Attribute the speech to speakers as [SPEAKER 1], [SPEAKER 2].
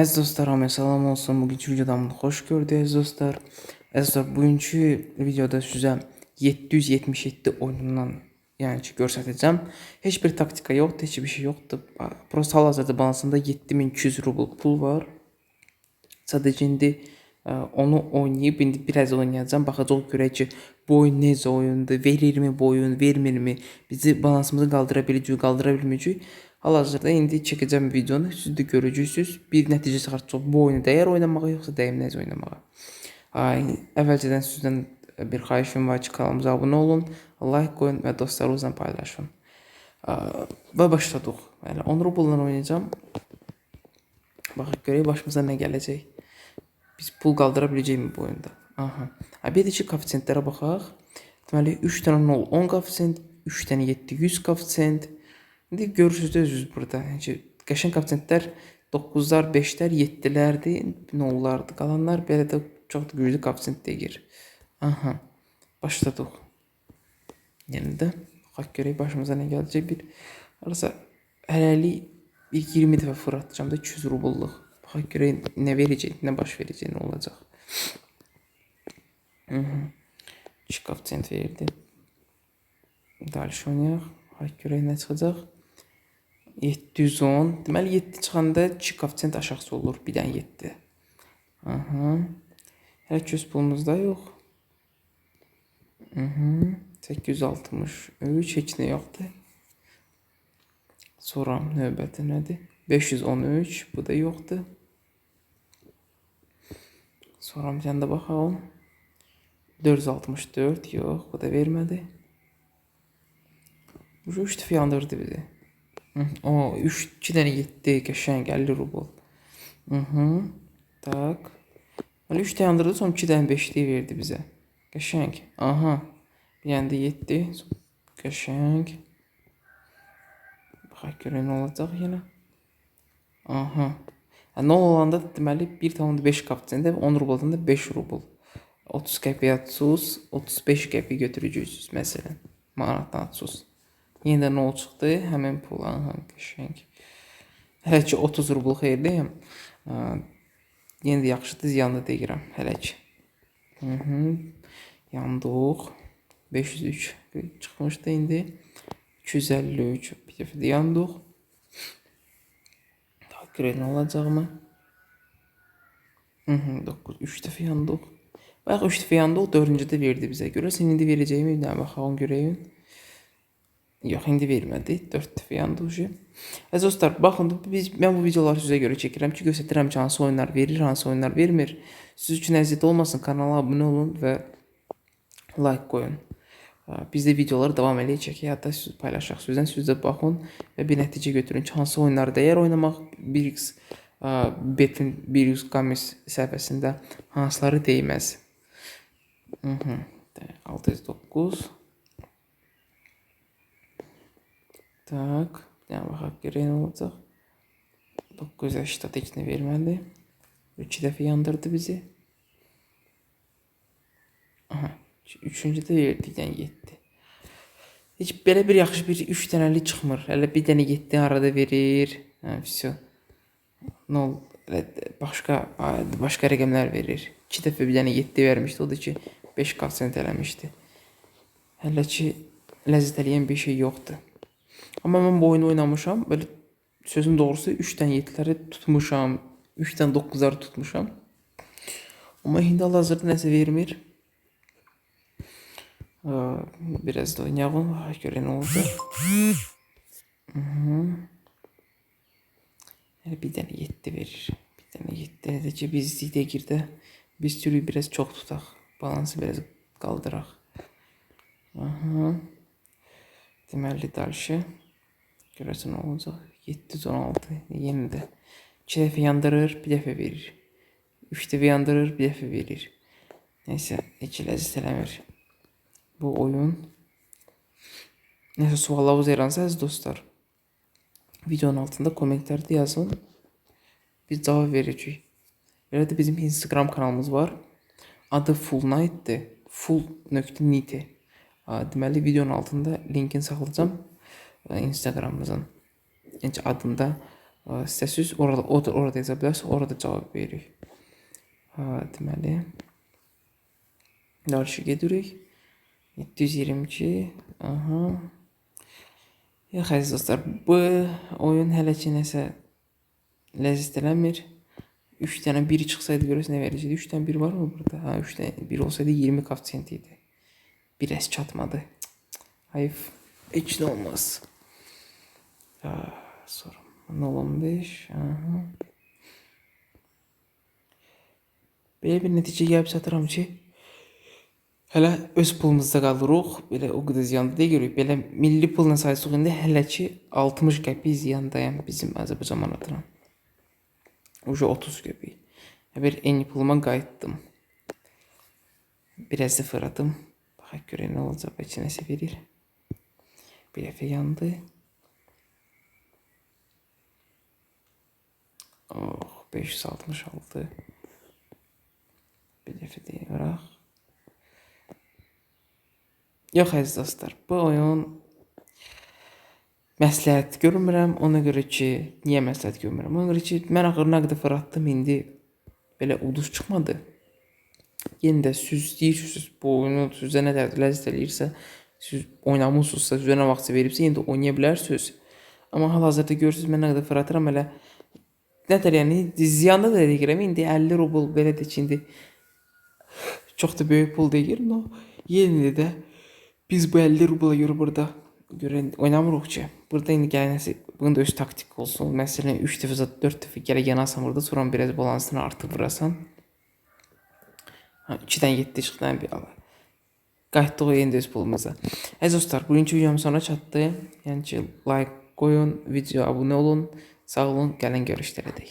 [SPEAKER 1] Əziz dostlar, hamıya salam olsun. Bugünkü videodan xoş gördük əziz dostlar. Əziz dostlar, bugünkü videoda sizə 777 oyunundan yəni ki, göstərəcəm. Heç bir taktika yoxdur, heç bir şey yoxdur. Prosta hal-hazırda balansında 7200 rubl pul var. Sadəcə indi onu oynayıb indi biraz oynayacağam. Baxacağıq görək ki, bu oyun necə oyundur, verirmi bu oyun, vermirmi? Bizi balansımızı qaldıra biləcək, qaldıra bilməyəcək. Hal-hazırda indi çəkəcəm videonu, siz də görəcəksiniz. Bir nəticə çıxartacaq bu oyunu dəyər oynamağa yoxsa dəyməz oynamağa. Ay, əvvəlcədən sizdən bir xahişim var ki, kanalımıza abunə olun, like qoyun və dostlarınızla paylaşın. Və başladıq. Yəni 10 rublla oynayacağam. Baxaq görək başımıza nə gələcək. Biz pul qaldıra biləcəyik bu oyunda? Aha. Ha, bir də ki, koeffisientlərə baxaq. Deməli 3 dənə 0 10 koeffisient, 3 dənə 7 100 koeffisient. İndi görürsüz özünüz burada. Necə qəşəng koeffisiyentlər 9-lar, 5-lər, 7-lərdir, 0-lardır. Qalanlar belə də çox da güclü koeffisiyent deyir. Aha. Başladıq. Yəni də xaq görək başımıza nə gələcək bir arasa hələlik bir 20 dəfə fırlatacağam da 200 rubulluq. Baxaq görək nə verəcək, nə baş verəcək, nə olacaq. Mhm. Çıqaq sent verdi. Dalış oynayaq. Baxaq görək nə çıxacaq. 710. Deməli 7 çıxanda 2 koeffisient aşağısı olur. Bir dənə 7. Aha. Hələ ki öz pulumuzda yox. Mhm. 863 heç nə yoxdur. Sonra növbəti nədir? 513 bu da yoxdur. Sonra bir də baxalım. 464 yox, bu da vermədi. Bu 3 dəfə yandırdı bizi. O 3 2 tane gitti. Geçen geldi rubul. Hı hı. Tak. Hani 3 tane yandırdı sonra 2 tane 5'liği verdi bize. Geçen. Aha. Bir yanda yetti. Geçen. Baxaq görək nə olacaq yenə. Aha. Yəni 0 olanda deməli 1.5 kapçın da 10 rubldan da 5 rubl. 30 qəpiyə 30, 35 qəpiyə götürəcəksiniz məsələn. Manatdan 30. Yenə də nə çıxdı? Həmin pul. Aha, qəşəng. Hələ ki 30 rubl xeyirliyəm. Yenə də yaxşıdır, ziyanlı deyirəm hələ ki. Mhm. Yandıq. 503 çıxmışdı indi. 253 bir dəfə də yandıq. Görək nə olacaqmı? Mhm, 9 3 dəfə yandıq. Bayaq 3 dəfə yandıq, 4-cü də verdi bizə. Görəsən indi verəcəyimi bir dənə baxalım görəyim. Yox, indi vermədi. 4 dəfə yandı ucu. Əziz dostlar, baxın biz mən bu videoları sizə görə çəkirəm ki, göstərirəm ki, hansı oyunlar verir, hansı oyunlar vermir. Siz üçün əziyyət olmasın, kanala abunə olun və like qoyun. Biz də videoları davam eləyəcək. Hətta siz paylaşaq sizdən, siz də baxın və bir nəticə götürün ki, hansı oyunları dəyər oynamaq 1x Betin 1x Games səhifəsində hansıları deyməz. Mhm. 609 Tak. Bir baxaq görək nə olacaq. 980 heç nə vermədi. 2 dəfə yandırdı bizi. Aha. Üçüncü də verdi, yəni 7. Heç belə bir yaxşı bir 3 dənəli çıxmır. Hələ bir dənə 7 arada verir. Hə, vəsə. No, başqa başqa rəqəmlər verir. 2 dəfə bir dənə 7 vermişdi, o da ki 5 koeffisient eləmişdi. Hələ ki ləzzət bir şey yoxdur. Amma mən bu oyunu oynamışam. Belə sözün doğrusu 3-dən tutmuşam. 3-dən tutmuşam. Amma indi hal-hazırda nəsə vermir. Biraz da oynayalım. Görək nə olacaq. Hı -hı. Bir dənə 7 verir. Bir dənə 7. Necə biz zide girdə biz sürü biraz çox tutaq. Balansı biraz qaldıraq. Aha. Deməli dalşı. Görəsən nə olacaq? 716 yenə də 2 dəfə yandırır, bir dəfə verir. 3 dəfə yandırır, bir dəfə verir. Nəysə, heç ləzzət eləmir. Bu oyun. Nəsə suallarınız yaransa əziz dostlar, videonun altında kommentlərdə yazın. Biz cavab verəcəyik. Belə də bizim Instagram kanalımız var. Adı Full Night'dir. Full.niti. Deməli videonun altında linkini saxlayacağam. Instagramımızın adında Ha, İstəsiz orada orada, orada yaza bilərsiniz, orada cavab veririk. Ha, deməli. Dərsi gedirik. 722. Aha. Yox əziz dostlar, bu oyun hələ ki nəsə ləzzət eləmir. 3 dənə 1 çıxsaydı görəsən nə verəcəkdi? 3 dənə 1 varmı burada? Ha, 3 dənə 1 olsaydı 20 koeffisient idi. Biraz çatmadı. Cık, cık. Hayır. Heç nə olmaz. Ha, sonra 015. Aha. Belə bir nəticə gəlib çatıram ki, hələ öz pulumuzda qalırıq. Belə o qədər ziyanda deyirik. Belə milli pulla saysaq indi hələ ki 60 qəpik ziyandayam bizim Azərbaycan manatına. Uca 30 qəpik. Bir eyni puluma qayıtdım. Biraz da fırladım. Baxaq görək nə olacaq. Bəlkə nəsə verir. Bir dəfə yandı. 566. Bir dəfə deyirək. Yox əziz dostlar, bu oyun məsləhət görmürəm. Ona görə ki, niyə məsləhət görmürəm? Ona görə ki, mən axır nə qədər fırlatdım, indi belə uduz çıxmadı. Yenə də siz deyirsiniz, bu oyunu sizə nə ləzzət eləyirsə, siz oynamısınızsa, sizə nə vaxtsa veribsə, yenə də oynaya bilərsiniz. Amma hal-hazırda görürsüz mən nə qədər fırlatıram elə nədir yəni ziyanlı da deyirəm. İndi 50 rubl belə də ki, çox da böyük pul deyil. No, yenə də biz bu 50 rubla görə burada görə oynamırıq ki. Burada indi gələnəsi bunun da öz taktik olsun. Məsələn 3 dəfə zət 4 dəfə gələ yanasan burada, sonra biraz balansını artıb vurasan. Ha, 2-dən 7 çıxdan bir ala. Qayıtdıq indi öz pulumuza. Əziz dostlar, bugünkü videom sona çatdı. Yəni ki, like qoyun, video abunə olun. Sağ olun, gəlin görüşlərə dək.